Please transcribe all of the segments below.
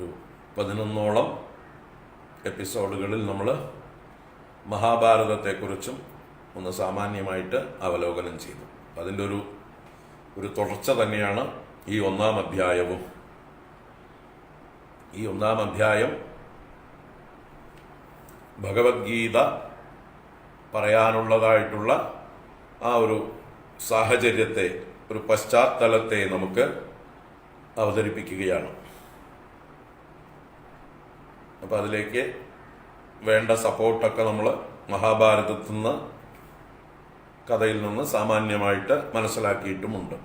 ഒരു പതിനൊന്നോളം എപ്പിസോഡുകളിൽ നമ്മൾ മഹാഭാരതത്തെക്കുറിച്ചും ഒന്ന് സാമാന്യമായിട്ട് അവലോകനം ചെയ്തു. അതിന്റെ ഒരു ഒരു തുടർച്ച തന്നെയാണ് ഈ ഒന്നാം അധ്യായവും. ഈ ഒന്നാം അധ്യായം ഭഗവത്ഗീത പറയാനുള്ളതായിട്ടുള്ള ആ ഒരു സാഹചര്യത്തെ ഒരു പശ്ചാത്തലത്തെ നമുക്ക് അവതരിപ്പിക്കുകയാണ്. അപ്പം അതിലേക്ക് വേണ്ട സപ്പോർട്ടൊക്കെ നമ്മൾ മഹാഭാരതത്തിൽ നിന്ന് കഥയിൽ നിന്ന് സാമാന്യമായിട്ട് മനസ്സിലാക്കിയിട്ടുമുണ്ട്.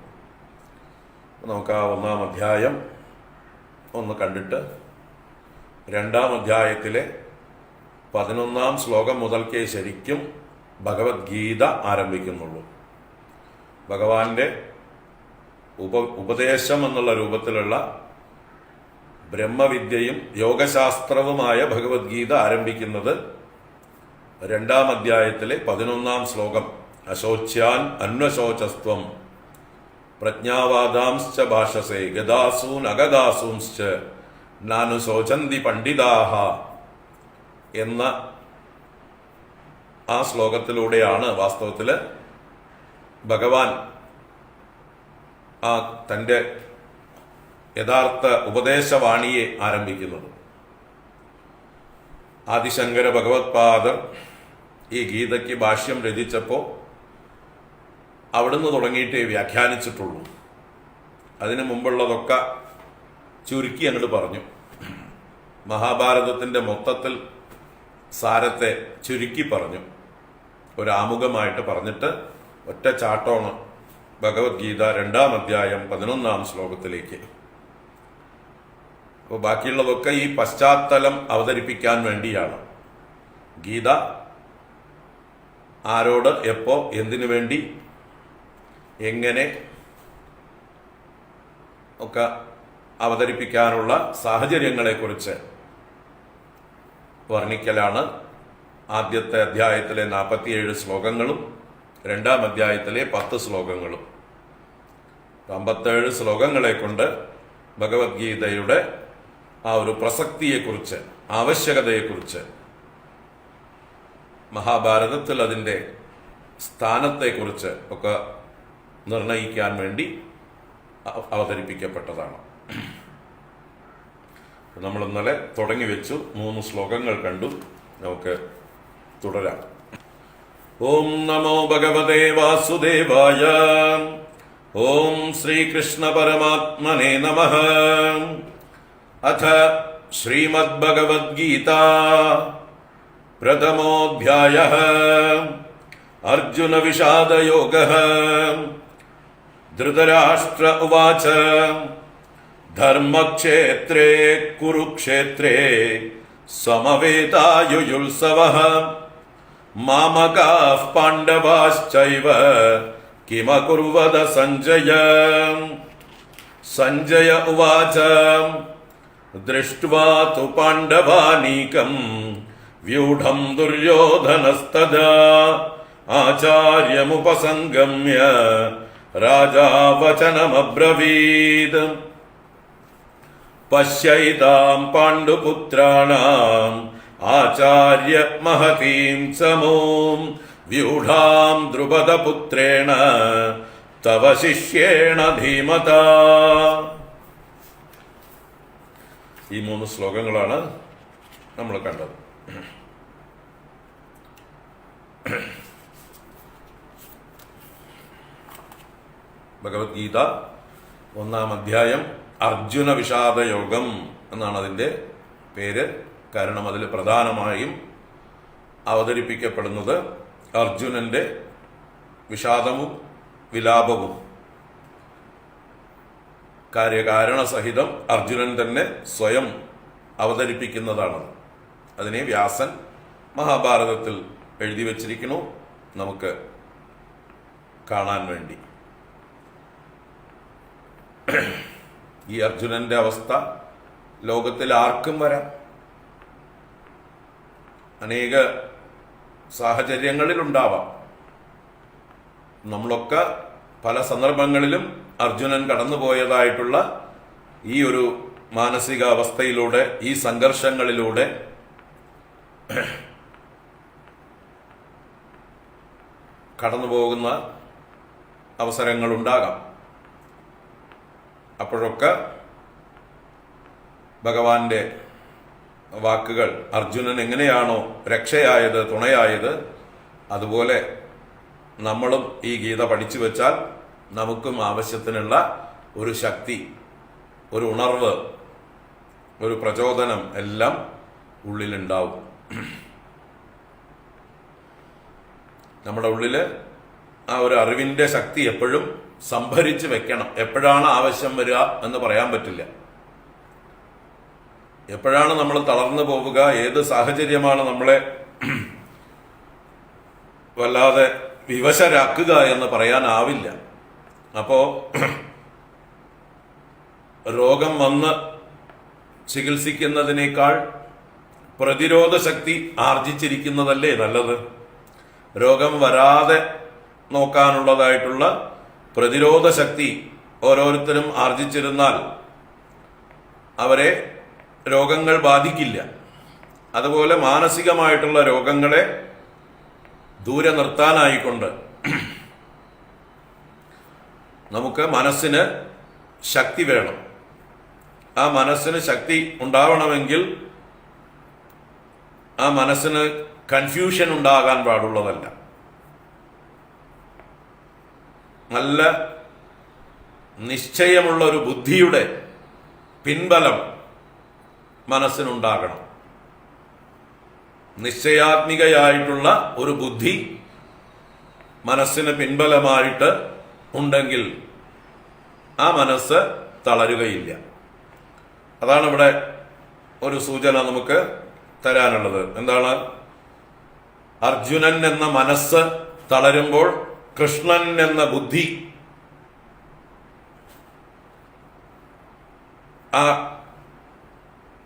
നമുക്ക് ആ ഒന്നാം അധ്യായം ഒന്ന് കണ്ടിട്ട് രണ്ടാം അധ്യായത്തിലെ പതിനൊന്നാം ശ്ലോകം മുതൽക്കേ ശരിക്കും ഭഗവത്ഗീത ആരംഭിക്കുന്നുള്ളൂ. ഭഗവാന്റെ ഉപ ഉപദേശം എന്നുള്ള രൂപത്തിലുള്ള ബ്രഹ്മവിദ്യയും യോഗശാസ്ത്രവുമായ ഭഗവത്ഗീത ആരംഭിക്കുന്നത് രണ്ടാം അധ്യായത്തിലെ പതിനൊന്നാം ശ്ലോകം. അശോച്യാൻ അന്വശോചസ്ത്വം. പ്രജ്ഞാവാദാംശ്ച ഭാഷസേ ഗദാസൂൻ അഗദാസൂംശ്ച നാനു ശോചന്തി പണ്ഡിതാഹ എന്ന ആ ശ്ലോകത്തിലൂടെയാണ് വാസ്തവത്തിൽ ഭഗവാൻ ആ തന്റെ യഥാർത്ഥ ഉപദേശവാണിയെ ആരംഭിക്കുന്നത്. ആദിശങ്കര ഭഗവത്പാദർ ഈ ഗീതയ്ക്ക് ഭാഷ്യം രചിച്ചപ്പോൾ അവിടുന്ന് തുടങ്ങിയിട്ടേ വ്യാഖ്യാനിച്ചിട്ടുള്ളൂ. അതിനു മുമ്പുള്ളതൊക്കെ ചുരുക്കി അങ്ങോട്ട് പറഞ്ഞു. മഹാഭാരതത്തിന്റെ മൊത്തത്തിൽ സാരത്തെ ചുരുക്കി പറഞ്ഞു. ഒരു ആമുഖമായിട്ട് പറഞ്ഞിട്ട് ഒറ്റ ചാട്ടോണം ഭഗവത്ഗീത രണ്ടാം അധ്യായം പതിനൊന്നാം ശ്ലോകത്തിലേക്ക്. അപ്പോൾ ബാക്കിയുള്ളതൊക്കെ ഈ പശ്ചാത്തലം അവതരിപ്പിക്കാൻ വേണ്ടിയാണ്. ഗീത ആരോട് എപ്പോ എന്തിനു വേണ്ടി എങ്ങനെ ഒക്കെ അവതരിപ്പിക്കാനുള്ള സാഹചര്യങ്ങളെക്കുറിച്ച് വർണിക്കലാണ് ആദ്യത്തെ അധ്യായത്തിലെ നാൽപ്പത്തിയേഴ് ശ്ലോകങ്ങളും രണ്ടാം അധ്യായത്തിലെ പത്ത് ശ്ലോകങ്ങളും. അമ്പത്തേഴ് ശ്ലോകങ്ങളെ കൊണ്ട് ഭഗവത്ഗീതയുടെ ആ ഒരു പ്രസക്തിയെക്കുറിച്ച് ആവശ്യകതയെക്കുറിച്ച്. മഹാഭാരതത്തിൽ അതിന്റെ സ്ഥാനത്തെക്കുറിച്ച് ഒക്കെ നിർണയിക്കാൻ വേണ്ടി അവതരിപ്പിക്കപ്പെട്ടതാണ്. നമ്മൾ ഇന്നലെ തുടങ്ങി വെച്ചു. മൂന്ന് ശ്ലോകങ്ങൾ കണ്ടു. നമുക്ക് തുടരാം. ഓം നമോ ഭഗവതേ വാസുദേവായ. ഓം ശ്രീകൃഷ്ണ പരമാത്മനെ നമ. अथ श्रीमद्भगवद्गीता प्रथमोऽध्यायः। अर्जुनविषादयोगः। धृतराष्ट्र उवाच, धर्मक्षेत्रे कुरुक्षेत्रे समवेतायुयुल्सवः। मामकाः पाण्डवाश्चैव किमकुर्वद सञ्जय सञ्जय उवाच दृष्ट्वा तु पाण्डवानीकम् व्यूढम् दुर्योधनस्तदा आचार्यमुपसङ्गम्य राजा वचनमब्रवीत् पश्यैताम् पाण्डुपुत्राणाम् आचार्य महतीम् समूम् व्यूढाम् द्रुपदपुत्रेण तव शिष्येण धीमता ഈ മൂന്ന് ശ്ലോകങ്ങളാണ് നമ്മൾ കണ്ടത്. ഭഗവത്ഗീത ഒന്നാം അധ്യായം അർജുന വിഷാദയോഗം എന്നാണ് അതിന്റെ പേര്. കാരണം അതിൽ പ്രധാനമായും അവതരിപ്പിക്കപ്പെടുന്നത് അർജുനന്റെ വിഷാദവും വിലാപവും. കാര്യകാരണസഹിതം അർജുനൻ തന്നെ സ്വയം അവതരിപ്പിക്കുന്നതാണ്. അതിനെ വ്യാസൻ മഹാഭാരതത്തിൽ എഴുതി വച്ചിരിക്കുന്നു. നമുക്ക് കാണാൻ വേണ്ടി. ഈ അർജുനന്റെ അവസ്ഥ ലോകത്തിൽ ആർക്കും വരാം. അനേക സാഹചര്യങ്ങളിലുണ്ടാവാം. നമ്മളൊക്കെ പല സന്ദർഭങ്ങളിലും അർജുനൻ കടന്നുപോയതായിട്ടുള്ള ഈ ഒരു മാനസികാവസ്ഥയിലൂടെ ഈ സംഘർഷങ്ങളിലൂടെ കടന്നുപോകുന്ന അവസരങ്ങളുണ്ടാകാം. അപ്പോഴൊക്കെ ഭഗവാന്റെ വാക്കുകൾ അർജുനൻ എങ്ങനെയാണോ രക്ഷയായത് തുണയായത് അതുപോലെ നമ്മളും ഈ ഗീത പഠിച്ചു വെച്ചാൽ നമുക്കും ആവശ്യത്തിനുള്ള ഒരു ശക്തി ഒരു ഉണർവ് ഒരു പ്രചോദനം എല്ലാം ഉള്ളിലുണ്ടാവും. നമ്മുടെ ഉള്ളിൽ ആ ഒരു അറിവിന്റെ ശക്തി എപ്പോഴും സംഭരിച്ച് വെക്കണം. എപ്പോഴാണ് ആവശ്യം വരിക എന്ന് പറയാൻ പറ്റില്ല. എപ്പോഴാണ് നമ്മൾ തളർന്നു പോവുക ഏത് സാഹചര്യമാണ് നമ്മളെ വല്ലാതെ വിവശരാക്കുക എന്ന് പറയാനാവില്ല. അപ്പോ രോഗം വന്ന് ചികിത്സിക്കുന്നതിനേക്കാൾ പ്രതിരോധ ശക്തി ആർജിച്ചിരിക്കുന്നതല്ലേ നല്ലത്? രോഗം വരാതെ നോക്കാനുള്ളതായിട്ടുള്ള പ്രതിരോധ ശക്തി ഓരോരുത്തരും ആർജിച്ചിരുന്നാൽ അവരെ രോഗങ്ങൾ ബാധിക്കില്ല. അതുപോലെ മാനസികമായിട്ടുള്ള രോഗങ്ങളെ ദൂരെ നിർത്താനായിക്കൊണ്ട് നമുക്ക് മനസ്സിന് ശക്തി വേണം. ആ മനസ്സിന് ശക്തി ഉണ്ടാവണമെങ്കിൽ ആ മനസ്സിന് കൺഫ്യൂഷൻ ഉണ്ടാകാൻ പാടുള്ളതല്ല. നല്ല നിശ്ചയമുള്ള ഒരു ബുദ്ധിയുടെ പിൻബലം മനസ്സിനുണ്ടാകണം. നിശ്ചയാത്മികയായിട്ടുള്ള ഒരു ബുദ്ധി മനസ്സിന് പിൻബലമായിട്ട് ഉണ്ടെങ്കിൽ ആ മനസ്സ് തളരുകയില്ല. അതാണ് ഇവിടെ ഒരു സൂചന നമുക്ക് തരാനുള്ളത്. എന്താണ്? അർജുനൻ എന്ന മനസ്സ് തളരുമ്പോൾ കൃഷ്ണൻ എന്ന ബുദ്ധി ആ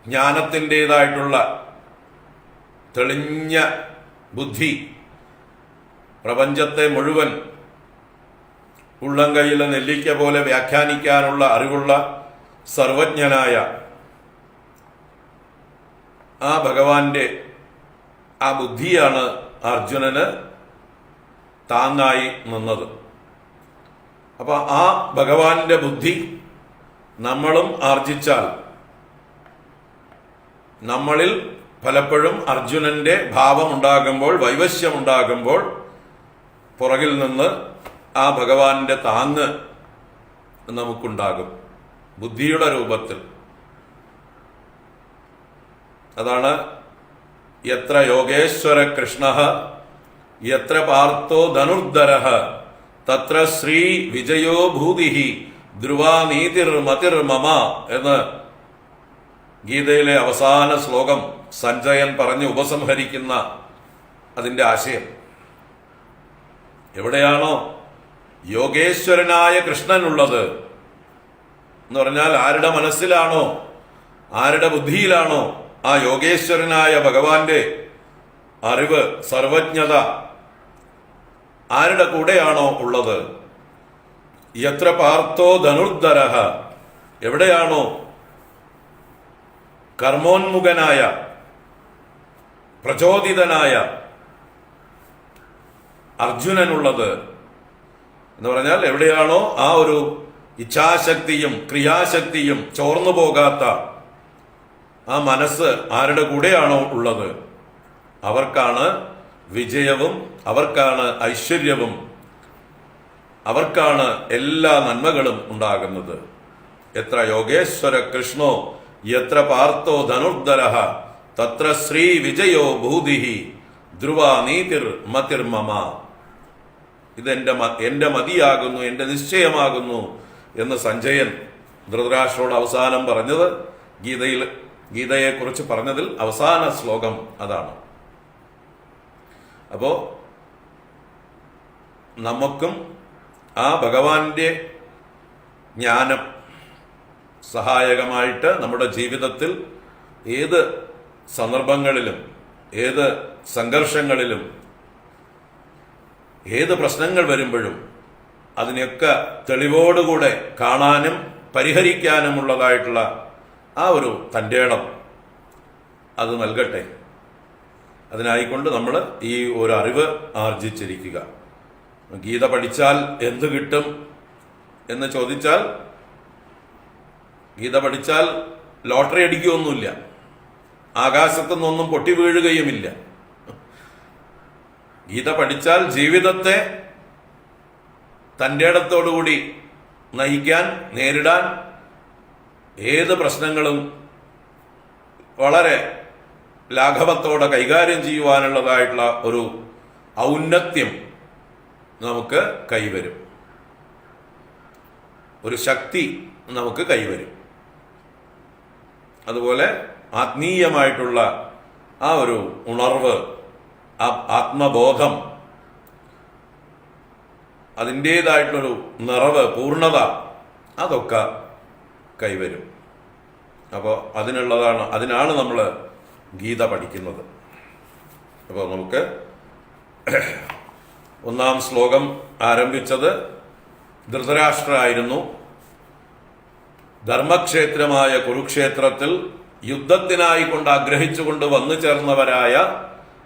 ജ്ഞാനത്തിന്റെതായിട്ടുള്ള തെളിഞ്ഞ ബുദ്ധി പ്രപഞ്ചത്തെ മുഴുവൻ ഉള്ളംകൈയിലെ നെല്ലിക്ക പോലെ വ്യാഖ്യാനിക്കാനുള്ള അറിവുള്ള സർവജ്ഞനായ ആ ഭഗവാന്റെ ആ ബുദ്ധിയാണ് അർജുനന് താങ്ങായി നിന്നത്. അപ്പൊ ആ ഭഗവാന്റെ ബുദ്ധി നമ്മളും ആർജിച്ചാൽ നമ്മളിൽ പലപ്പോഴും അർജുനന്റെ ഭാവമുണ്ടാകുമ്പോൾ വൈവശ്യമുണ്ടാകുമ്പോൾ പുറകിൽ നിന്ന് ആ ഭഗവാന്റെ താങ്ങ് നമുക്കുണ്ടാകും. ബുദ്ധിയുടെ രൂപത്തിൽ. അതാണ് എത്ര യോഗേശ്വര കൃഷ്ണ എത്ര പാർത്ഥോ ധനുർധര തത്ര ശ്രീ വിജയോ ഭൂതി ധ്രുവാനീതിർ മതിർ മമ എന്ന് ഗീതയിലെ അവസാന ശ്ലോകം സഞ്ജയൻ പറഞ്ഞ് ഉപസംഹരിക്കുന്ന അതിന്റെ ആശയം. എവിടെയാണോ യോഗേശ്വരനായ കൃഷ്ണനുള്ളത്. എന്ന് പറഞ്ഞാൽ ആരുടെ മനസ്സിലാണോ ആരുടെ ബുദ്ധിയിലാണോ ആ യോഗേശ്വരനായ ഭഗവാന്റെ അറിവ് സർവജ്ഞത ആരുടെ കൂടെയാണോ ഉള്ളത്? എത്ര പാർത്തോ ധനുർദ്ധര എവിടെയാണോ കർമ്മോന്മുഖനായ പ്രചോദിതനായ അർജുനനുള്ളത്. എന്ന് പറഞ്ഞാൽ എവിടെയാണോ ആ ഒരു ഇച്ഛാശക്തിയും ക്രിയാശക്തിയും ചോർന്നു പോകാത്ത ആ മനസ്സ് ആരുടെ കൂടെയാണോ ഉള്ളത്? അവർക്കാണ് വിജയവും അവർക്കാണ് ഐശ്വര്യവും അവർക്കാണ് എല്ലാ നന്മകളും ഉണ്ടാകുന്നത്. എത്ര യോഗേശ്വര കൃഷ്ണോ എത്ര പാർത്ഥോ ധനുർധര തത്ര ശ്രീ വിജയോ ഭൂതിഹി ധ്രുവ നീതിർ മതിർ ഇതെന്റെ എന്റെ മതിയാകുന്നു എന്റെ നിശ്ചയമാകുന്നു എന്ന് സഞ്ജയൻ ധൃതരാഷ്ട്രോട് അവസാനം പറഞ്ഞത്. ഗീതയിൽ ഗീതയെക്കുറിച്ച് പറഞ്ഞതിൽ അവസാന ശ്ലോകം അതാണ്. അപ്പോ നമുക്കും ആ ഭഗവാന്റെ ജ്ഞാനം സഹായകമായിട്ട് നമ്മുടെ ജീവിതത്തിൽ ഏത് സന്ദർഭങ്ങളിലും ഏത് സംഘർഷങ്ങളിലും ഏത് പ്രശ്നങ്ങൾ വരുമ്പോഴും അതിനെയൊക്കെ തെളിവോടുകൂടെ കാണാനും പരിഹരിക്കാനുമുള്ളതായിട്ടുള്ള ആ ഒരു തന്റെ ഇടം അത് നൽകട്ടെ. അതിനായിക്കൊണ്ട് നമ്മൾ ഈ ഒരു അറിവ് ആർജിച്ചിരിക്കുക. ഗീത പഠിച്ചാൽ എന്ത് കിട്ടും എന്ന് ചോദിച്ചാൽ ഗീത പഠിച്ചാൽ ലോട്ടറി അടിക്കുകയൊന്നുമില്ല. ആകാശത്തു നിന്നൊന്നും പൊട്ടി വീഴുകയുമില്ല. ഗീത പഠിച്ചാൽ ജീവിതത്തെ തന്റെ ഇടത്തോടുകൂടി നയിക്കാൻ നേരിടാൻ ഏത് പ്രശ്നങ്ങളും വളരെ ലാഘവത്തോടെ കൈകാര്യം ചെയ്യുവാനുള്ളതായിട്ടുള്ള ഒരു ഔന്നത്യം നമുക്ക് കൈവരും. ഒരു ശക്തി നമുക്ക് കൈവരും. അതുപോലെ ആത്മീയമായിട്ടുള്ള ആ ഒരു ഉണർവ് ആ ആത്മബോധം. അതിന്റേതായിട്ടുള്ളൊരു നിറവ് പൂർണത അതൊക്കെ കൈവരും. അപ്പോൾ അതിനുള്ളതാണ് അതിനാണ് നമ്മൾ ഗീത പഠിക്കുന്നത്. അപ്പോൾ നമുക്ക് ഒന്നാം ശ്ലോകം ആരംഭിച്ചത് ധൃതരാഷ്ട്രായിരുന്നു. ധർമ്മക്ഷേത്രമായ കുരുക്ഷേത്രത്തിൽ യുദ്ധത്തിനായി കൊണ്ട് ആഗ്രഹിച്ചുകൊണ്ട് വന്നു ചേർന്നവരായ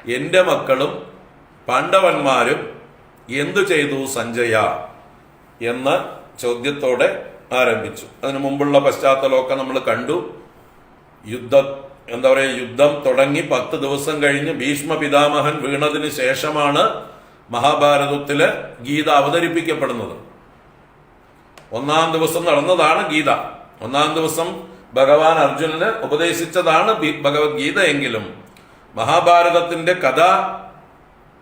എന്റെ മക്കളും പാണ്ഡവന്മാരും എന്തു ചെയ്തു സഞ്ജയ എന്ന ചോദ്യത്തോടെ ആരംഭിച്ചു. അതിനു മുമ്പുള്ള പശ്ചാത്തലമൊക്കെ നമ്മൾ കണ്ടു. യുദ്ധ എന്താ പറയുക യുദ്ധം തുടങ്ങി പത്ത് ദിവസം കഴിഞ്ഞ് ഭീഷ്മ പിതാമഹൻ വീണതിന് ശേഷമാണ് മഹാഭാരതത്തിൽ ഗീത അവതരിപ്പിക്കപ്പെടുന്നത്. ഒന്നാം ദിവസം നടന്നതാണ് ഗീത. ഒന്നാം ദിവസം ഭഗവാൻ അർജുനന് ഉപദേശിച്ചതാണ് ഭഗവത്ഗീത എങ്കിലും. മഹാഭാരതത്തിന്റെ കഥ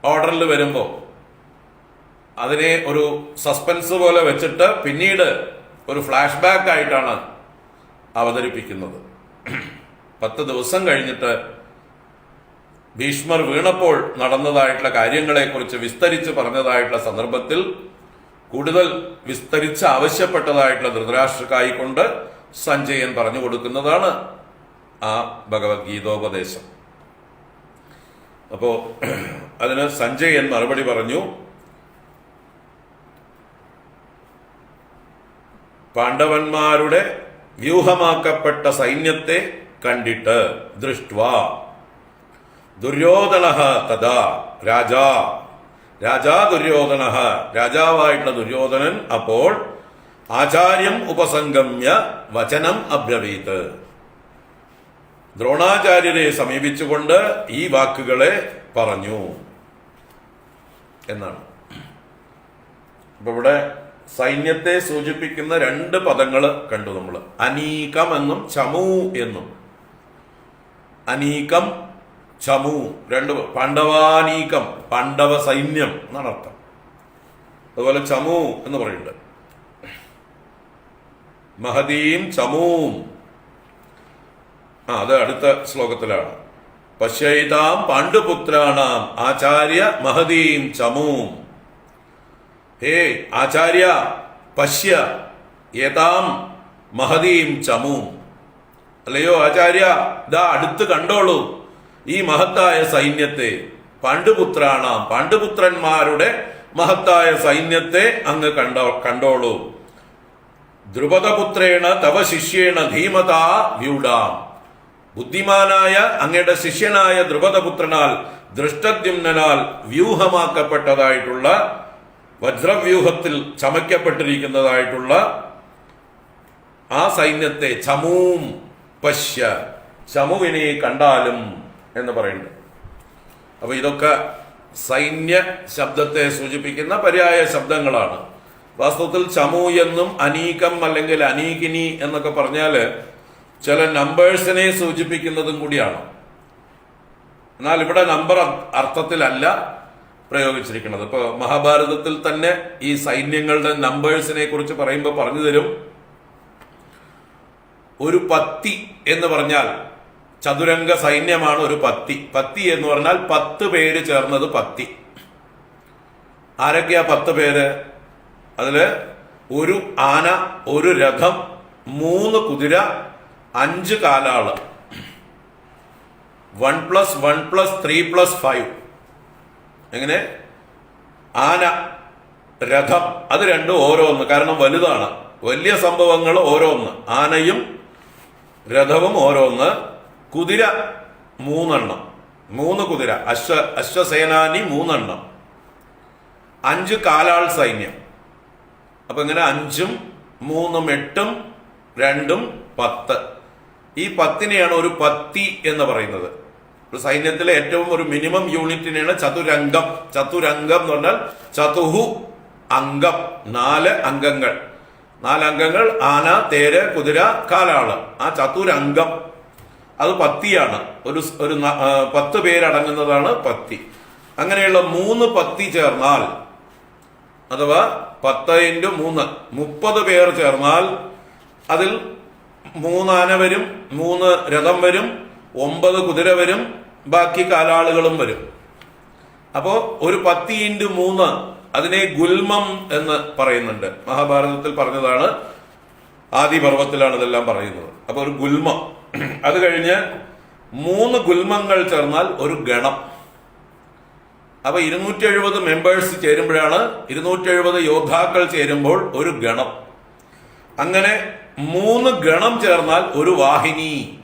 ഓർഡറിൽ വരുമ്പോൾ അതിനെ ഒരു സസ്പെൻസ് പോലെ വെച്ചിട്ട് പിന്നീട് ഒരു ഫ്ലാഷ് ബാക്ക് ആയിട്ടാണ് അവതരിപ്പിക്കുന്നത്. പത്ത് ദിവസം കഴിഞ്ഞിട്ട് ഭീഷ്മർ വീണപ്പോൾ നടന്നതായിട്ടുള്ള കാര്യങ്ങളെക്കുറിച്ച് വിസ്തരിച്ച് പറഞ്ഞതായിട്ടുള്ള സന്ദർഭത്തിൽ കൂടുതൽ വിസ്തരിച്ച് ആവശ്യപ്പെട്ടതായിട്ടുള്ള ധൃതരാഷ്ട്രക്കായിക്കൊണ്ട് സഞ്ജയൻ പറഞ്ഞു കൊടുക്കുന്നതാണ് ആ ഭഗവത്ഗീതോപദേശം. അപ്പോ അതിന് സഞ്ജയൻ മറുപടി പറഞ്ഞു. പാണ്ഡവന്മാരുടെ വ്യൂഹമാക്കപ്പെട്ട സൈന്യത്തെ കണ്ടിട്ട് ദൃഷ്ട ദുര്യോധന തഥാ രാജാ. രാജാ ദുര്യോധന. രാജാവായിട്ടുള്ള ദുര്യോധനൻ അപ്പോൾ ആചാര്യം ഉപസംഗമ്യ വചനം അബ്രവീത്. ദ്രോണാചാര്യരെ സമീപിച്ചുകൊണ്ട് ഈ വാക്കുകളെ പറഞ്ഞു എന്നാണ്. അപ്പൊ ഇവിടെ സൈന്യത്തെ സൂചിപ്പിക്കുന്ന രണ്ട് പദങ്ങൾ കണ്ടു നമ്മൾ അനീകം എന്നും ചമു എന്നും. അനീകം ചമു. രണ്ട് പാണ്ഡവാനീകം പാണ്ഡവ സൈന്യം എന്നാണ് അർത്ഥം. അതുപോലെ ചമു എന്ന് പറയുന്നുണ്ട്. മഹദീം ചമൂം. ആ അത് അടുത്ത ശ്ലോകത്തിലാണ്. പശ്യൈതാം പാണ്ഡുപുത്രാണാം ആചാര്യ മഹതീം ചമൂം. ഹേ ആചാര്യ പശ്യ ഏതാം മഹതീം ചമൂം. അല്ലയോ ആചാര്യ ദാ അടുത്ത് കണ്ടോളൂ ഈ മഹത്തായ സൈന്യത്തെ പാണ്ഡുപുത്രാണാം പാണ്ഡുപുത്രന്മാരുടെ മഹത്തായ സൈന്യത്തെ അങ്ങ് കണ്ടോ കണ്ടോളൂ. ധ്രുപദപുത്രേണ തവ ശിഷ്യേണ ധീമതാ വ്യൂഢാം. ബുദ്ധിമാനായ അങ്ങയുടെ ശിഷ്യനായ ധ്രുപദപുത്രനാൽ ദൃഷ്ടദ്യുമ്നാൽ വ്യൂഹമാക്കപ്പെട്ടതായിട്ടുള്ള വജ്രവ്യൂഹത്തിൽ ചമയ്ക്കപ്പെട്ടിരിക്കുന്നതായിട്ടുള്ള ആ സൈന്യത്തെ ചമൂം പശ്യ ചമുവിനെ കണ്ടാലും എന്ന് പറയുന്നുണ്ട് അപ്പൊ ഇതൊക്കെ സൈന്യ ശബ്ദത്തെ സൂചിപ്പിക്കുന്ന പര്യായ ശബ്ദങ്ങളാണ്. വാസ്തവത്തിൽ ചമു എന്നും അനീകം അല്ലെങ്കിൽ അനീകിനി എന്നൊക്കെ പറഞ്ഞാൽ ചില നമ്പേഴ്സിനെ സൂചിപ്പിക്കുന്നതും കൂടിയാണ്. എന്നാൽ ഇവിടെ നമ്പർ അർത്ഥത്തിലല്ല പ്രയോഗിച്ചിരിക്കുന്നത്. ഇപ്പൊ മഹാഭാരതത്തിൽ തന്നെ ഈ സൈന്യങ്ങളുടെ നമ്പേഴ്സിനെ കുറിച്ച് പറയുമ്പോൾ പറഞ്ഞു തരും. ഒരു പത്തി എന്ന് പറഞ്ഞാൽ ചതുരംഗ സൈന്യമാണ് ഒരു പത്തി. പത്തി എന്ന് പറഞ്ഞാൽ പത്ത് പേര് ചേർന്നത് പത്തി. ആരൊക്കെയാ പത്ത് പേര്? അതിൽ ഒരു ആന ഒരു രഥം മൂന്ന് കുതിര അഞ്ച് കാലാൾ. One plus one plus three plus five എങ്ങനെ? ആന രഥം അത് രണ്ടും ഓരോന്ന്. കാരണം വലുതാണ്. വലിയ സംഭവങ്ങൾ ഓരോന്ന്. ആനയും രഥവും ഓരോന്ന്. കുതിര മൂന്നെണ്ണം. മൂന്ന് കുതിര. അശ്വ അശ്വസേനാനി മൂന്നെണ്ണം. അഞ്ച് കാലാൾ സൈന്യം. അപ്പൊ ഇങ്ങനെ അഞ്ചും മൂന്നും എട്ടും രണ്ടും പത്ത്. ഈ പത്തിനെയാണ് ഒരു പത്തി എന്ന് പറയുന്നത്. ഒരു സൈന്യത്തിലെ ഏറ്റവും ഒരു മിനിമം യൂണിറ്റിനെയാണ് ചതുരംഗം. ചതുരംഗം എന്ന് പറഞ്ഞാൽ ചതുഹു അംഗം. നാല് അംഗങ്ങൾ. നാല് അംഗങ്ങൾ ആന തേര് കുതിര കാലാൾ. ആ ചതുരംഗം. അത് പത്തിയാണ്. ഒരു ഒരു പത്ത് പേരടങ്ങുന്നതാണ് പത്തി. അങ്ങനെയുള്ള മൂന്ന് പത്തി ചേർന്നാൽ അഥവാ പത്ത് ഇന്റു മൂന്ന് മുപ്പത് പേർ ചേർന്നാൽ അതിൽ മൂന്നാന വരും മൂന്ന് രഥം വരും ഒമ്പത് കുതിര വരും ബാക്കി കാലാളുകളും വരും. അപ്പോ ഒരു പത്തി ഇന്റു മൂന്ന് അതിനെ ഗുൽമം എന്ന് പറയുന്നുണ്ട്. മഹാഭാരതത്തിൽ പറഞ്ഞതാണ് ആദിപർവത്തിലാണ് ഇതെല്ലാം പറയുന്നത്. അപ്പൊ ഒരു ഗുൽമം. അത് കഴിഞ്ഞ് മൂന്ന് ഗുൽമങ്ങൾ ചേർന്നാൽ ഒരു ഗണം. അപ്പൊ ഇരുന്നൂറ്റി എഴുപത് മെമ്പേഴ്സ് ചേരുമ്പോഴാണ് ഇരുന്നൂറ്റി എഴുപത് യോദ്ധാക്കൾ ചേരുമ്പോൾ ഒരു ഗണം. അങ്ങനെ മൂന്ന് ഗണം ചേർന്നാൽ ഒരു വാഹിനി.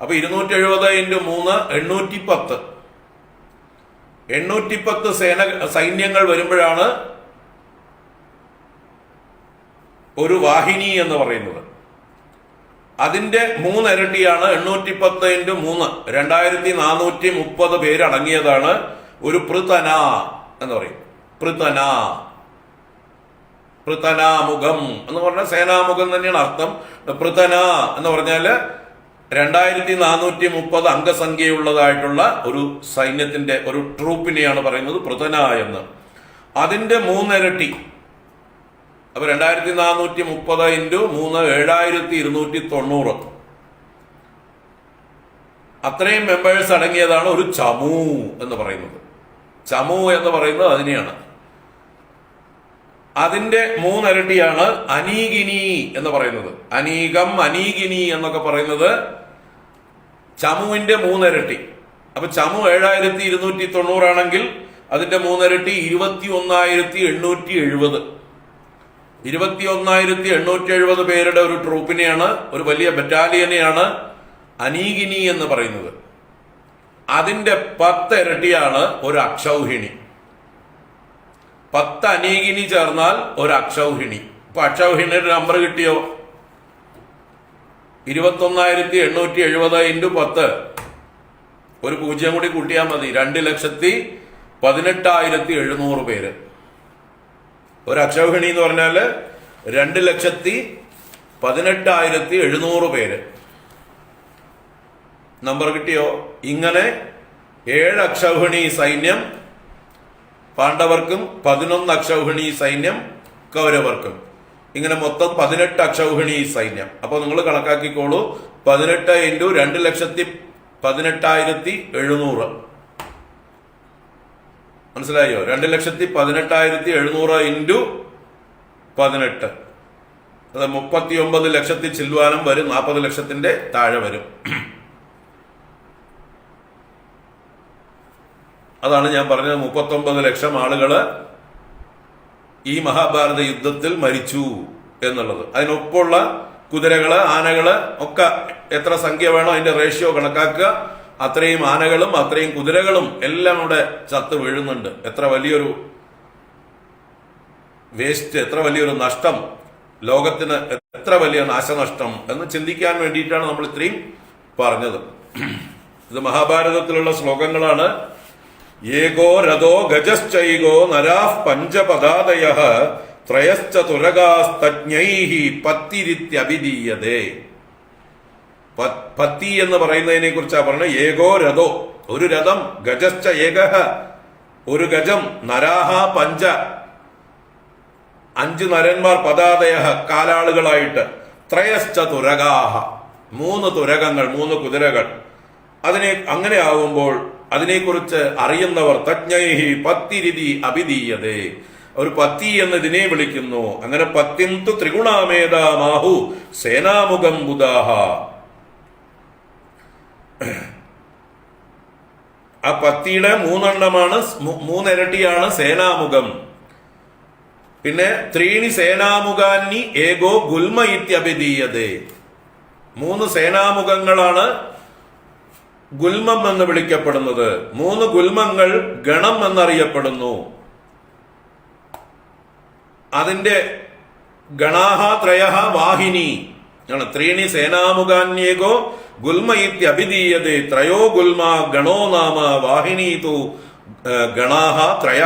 അപ്പൊ ഇരുന്നൂറ്റി എഴുപത് ഇന്റു മൂന്ന് എണ്ണൂറ്റി പത്ത് എണ്ണൂറ്റി പത്ത് സേന സൈന്യങ്ങൾ വരുമ്പോഴാണ് ഒരു വാഹിനി എന്ന് പറയുന്നത്. അതിന്റെ മൂന്നിരട്ടിയാണ് എണ്ണൂറ്റി പത്ത് ഇന്റു മൂന്ന്. രണ്ടായിരത്തി നാനൂറ്റി മുപ്പത് പേരടങ്ങിയതാണ് ഒരു പൃതന എന്ന് പറയും. പൃതന പൃതനാമുഖം എന്ന് പറഞ്ഞാൽ സേനാമുഖം തന്നെയാണ് അർത്ഥം. പൃതന എന്ന് പറഞ്ഞാൽ രണ്ടായിരത്തി നാനൂറ്റി മുപ്പത് അംഗസംഖ്യയുള്ളതായിട്ടുള്ള ഒരു സൈന്യത്തിന്റെ ഒരു ട്രൂപ്പിനെയാണ് പറയുന്നത് പൃതന എന്ന്. അതിന്റെ മൂന്നിരട്ടി അപ്പൊ രണ്ടായിരത്തി നാനൂറ്റി മുപ്പത് ഇന്റു മൂന്ന് ഏഴായിരത്തി ഇരുന്നൂറ്റി തൊണ്ണൂറ് അത്രയും മെമ്പേഴ്സ് അടങ്ങിയതാണ് ഒരു ചമു എന്ന് പറയുന്നത്. ചമു എന്ന് പറയുന്നത് അതിനെയാണ്. അതിന്റെ മൂന്നരട്ടിയാണ് അനീഗിനി എന്ന് പറയുന്നത്. അനീകം അനീഗിനി എന്നൊക്കെ പറയുന്നത് ചമുവിന്റെ മൂന്നരട്ടി. അപ്പൊ ചമു ഏഴായിരത്തി ഇരുന്നൂറ്റി തൊണ്ണൂറാണെങ്കിൽ അതിന്റെ മൂന്നരട്ടി ഇരുപത്തി ഒന്നായിരത്തി എണ്ണൂറ്റി എഴുപത് ഇരുപത്തി ഒന്നായിരത്തി എണ്ണൂറ്റി എഴുപത് പേരുടെ ഒരു ട്രൂപ്പിനെയാണ് ഒരു വലിയ ബറ്റാലിയനെയാണ് അനീഗിനി എന്ന് പറയുന്നത്. അതിന്റെ പത്ത് ഇരട്ടിയാണ് ഒരു അക്ഷൗഹിണി. പത്ത് അനേകിനി ചേർന്നാൽ ഒരു അക്ഷൗഹിണി ഇപ്പൊ അക്ഷൗഹിണിയുടെ നമ്പർ കിട്ടിയോ? ഇരുപത്തി ഒന്നായിരത്തി എണ്ണൂറ്റി എഴുപത് ഇന്റു പത്ത്. ഒരു പൂജ്യം കൂടി കൂട്ടിയാൽ മതി. രണ്ട് ലക്ഷത്തി പതിനെട്ടായിരത്തി എഴുന്നൂറ് പേര്. ഒരു അക്ഷൗഹിണി എന്ന് പറഞ്ഞാൽ രണ്ട് ലക്ഷത്തി പതിനെട്ടായിരത്തി എഴുന്നൂറ് പേര്. നമ്പർ കിട്ടിയോ? ഇങ്ങനെ ഏഴ് അക്ഷൗഹിണി സൈന്യം പാണ്ഡവർക്കും പതിനൊന്ന് അക്ഷൗഹിണി സൈന്യം കൗരവർക്കും. ഇങ്ങനെ മൊത്തം പതിനെട്ട് അക്ഷൗഹിണി സൈന്യം. അപ്പൊ നിങ്ങൾ കണക്കാക്കിക്കോളൂ. പതിനെട്ട് ഇന്റു രണ്ട് ലക്ഷത്തി പതിനെട്ടായിരത്തി എഴുന്നൂറ്. മനസ്സിലായോ? രണ്ട് ലക്ഷത്തി പതിനെട്ടായിരത്തി എഴുന്നൂറ് ഇന്റു പതിനെട്ട്. അത് മുപ്പത്തി ഒമ്പത് ലക്ഷത്തി ചില്ലുവാനം വരും നാൽപ്പത് ലക്ഷത്തിന്റെ താഴെ വരും. അതാണ് ഞാൻ പറഞ്ഞത്. മുപ്പത്തൊമ്പത് ലക്ഷം ആളുകൾ ഈ മഹാഭാരത യുദ്ധത്തിൽ മരിച്ചു എന്നുള്ളത്. അതിനൊപ്പമുള്ള കുതിരകൾ ആനകൾ ഒക്കെ എത്ര സംഖ്യ വേണോ അതിന്റെ റേഷ്യോ കണക്കാക്കുക. അത്രയും ആനകളും അത്രയും കുതിരകളും എല്ലാം ഇവിടെ ചത്ത് വീഴുന്നുണ്ട്. എത്ര വലിയൊരു വേസ്റ്റ് എത്ര വലിയൊരു നഷ്ടം. ലോകത്തിന് എത്ര വലിയ നാശനഷ്ടം എന്ന് ചിന്തിക്കാൻ വേണ്ടിയിട്ടാണ് നമ്മൾ ഇത്രയും പറഞ്ഞത്. ഇത് മഹാഭാരതത്തിലുള്ള ശ്ലോകങ്ങളാണ്. ഏകോ രഥോ ഗജശ്ചൈകോ നരാഃ പഞ്ചപദാദയ ത്രയശ്ച തുരകാസ്തജ്ഞൈഹി പത്തിരിത്യഭിധീയതേ. പത്തി എന്ന് പറയുന്നതിനെ കുറിച്ചാണ് പറഞ്ഞത് ഏകോ രഥോ. ഒരു രഥം ഗജശ്ച ഏകഹ ഒരു ഗജം നരാഹ പഞ്ച. അഞ്ച് നരന്മാർ പദാതയ കാലാളുകളായിട്ട്. ത്രയശ്ച തുരകാഹ. മൂന്ന് തുരകങ്ങൾ മൂന്ന് കുതിരകൾ. അതിനെ അങ്ങനെ ആവുമ്പോൾ അതിനെക്കുറിച്ച് അറിയുന്നവർ തജ്ഞൈഹി പത്തിരിതി അഭിതീയതേ ഒരു പത്തി എന്ന് ഇതിനെ വിളിക്കുന്നു. അങ്ങനെ പത്തിന്തു ത്രിഗുണാമേധാമാഹു സേനാമുഖം ബുധാഹ. ആ പത്തിയുടെ മൂന്നെണ്ണമാണ് മൂന്നിരട്ടിയാണ് സേനാമുഖം. പിന്നെ ത്രീണി സേനാമുഖാന്നി ഏകോ ഗുൽമ ഇത്യഭിതീയതേ മൂന്ന് സേനാമുഖങ്ങളാണ് ഗുൽമം എന്ന് വിളിക്കപ്പെടുന്നത്. മൂന്ന് ഗുൽമങ്ങൾ ഗണം എന്നറിയപ്പെടുന്നു. അതിന്റെ ഗണാഹ ത്രയ വാഹിനി. ആണ് ത്രീണി സേനാമുഖാന്യേകോ ഗുൽമ ഇത്യഭിധീയതേ ത്രയോ ഗുൽമ ഗണോ നാമ വാഹിനി തു ഗണാഹ ത്രയ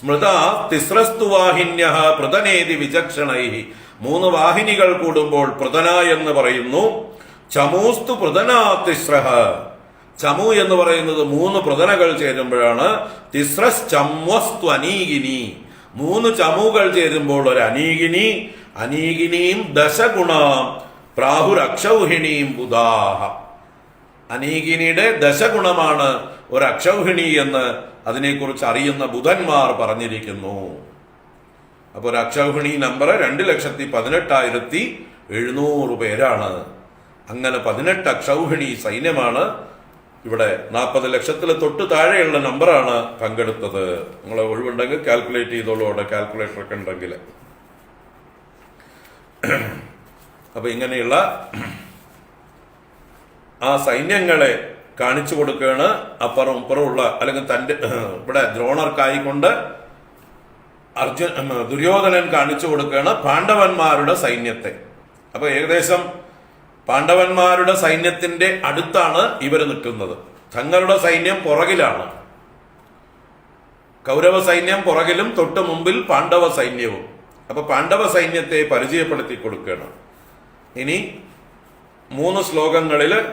സ്മൃത തിസ്രസ്തു വാഹിന്യ പ്രതനേതി വിചക്ഷണൈ മൂന്ന് വാഹിനികൾ കൂടുമ്പോൾ പ്രതന എന്ന് പറയുന്നു. ചമൂസ്തു പൃതന തിസ്രഹ ചമു എന്ന് പറയുന്നത് മൂന്ന് പ്രതനകൾ ചേരുമ്പോഴാണ് തിസ്രസ് ചമ്വസ്തു അനീകിനി. മൂന്ന് ചമുകൾ ചേരുമ്പോൾ ഒരു അനീകിനി അനീകിനിയും ദശഗുണാം പ്രാഹുരക്ഷൗഹിണിയും ബുധാഹ. അനീകിനിയുടെ ദശഗുണമാണ് ഒരു അക്ഷൗഹിണി എന്ന് അതിനെക്കുറിച്ച് അറിയുന്ന ബുധന്മാർ പറഞ്ഞിരിക്കുന്നു. അപ്പോൾ ഒരു അക്ഷൗഹിണി നമ്പർ രണ്ട് ലക്ഷത്തി പതിനെട്ടായിരത്തി എഴുന്നൂറ് പേരാണ്. അങ്ങനെ പതിനെട്ട് അക്ഷൗഹിണി സൈന്യമാണ് ഇവിടെ നാൽപ്പത് ലക്ഷത്തിൽ തൊട്ട് താഴെയുള്ള നമ്പറാണ് പങ്കെടുത്തത്. നിങ്ങൾ ഒഴിവുണ്ടെങ്കിൽ കാൽക്കുലേറ്റ് ചെയ്തോളൂ അവിടെ കാൽക്കുലേറ്റർ ഒക്കെ ഉണ്ടെങ്കിൽ. അപ്പൊ ഇങ്ങനെയുള്ള ആ സൈന്യങ്ങളെ കാണിച്ചു കൊടുക്കുകയാണ്. അപ്പുറം ഇപ്പുറമുള്ള അല്ലെങ്കിൽ തന്റെ ഇവിടെ ദ്രോണർക്കായിക്കൊണ്ട് അർജുൻ ദുര്യോധനൻ കാണിച്ചു കൊടുക്കുകയാണ് പാണ്ഡവന്മാരുടെ സൈന്യത്തെ. അപ്പൊ ഏകദേശം പാണ്ഡവന്മാരുടെ സൈന്യത്തിന്റെ അടുത്താണ് ഇവർ നിൽക്കുന്നത്. തങ്ങളുടെ സൈന്യം പുറകിലാണ്. കൗരവ സൈന്യം പുറകിലും തൊട്ട് മുമ്പിൽ പാണ്ഡവ സൈന്യവും. അപ്പൊ പാണ്ഡവ സൈന്യത്തെ പരിചയപ്പെടുത്തി കൊടുക്കണം. ഇനി മൂന്ന് ശ്ലോകങ്ങളിൽ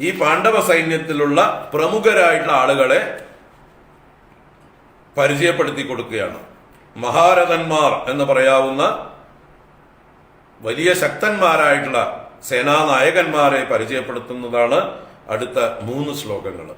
ഈ പാണ്ഡവ സൈന്യത്തിലുള്ള പ്രമുഖരായിട്ടുള്ള ആളുകളെ പരിചയപ്പെടുത്തി കൊടുക്കുകയാണ്. മഹാരഥന്മാർ എന്ന് പറയാവുന്ന വലിയ ശക്തന്മാരായിട്ടുള്ള സേനാനായകന്മാരെ പരിചയപ്പെടുത്തുന്നതാണ് അടുത്ത മൂന്ന് ശ്ലോകങ്ങൾ.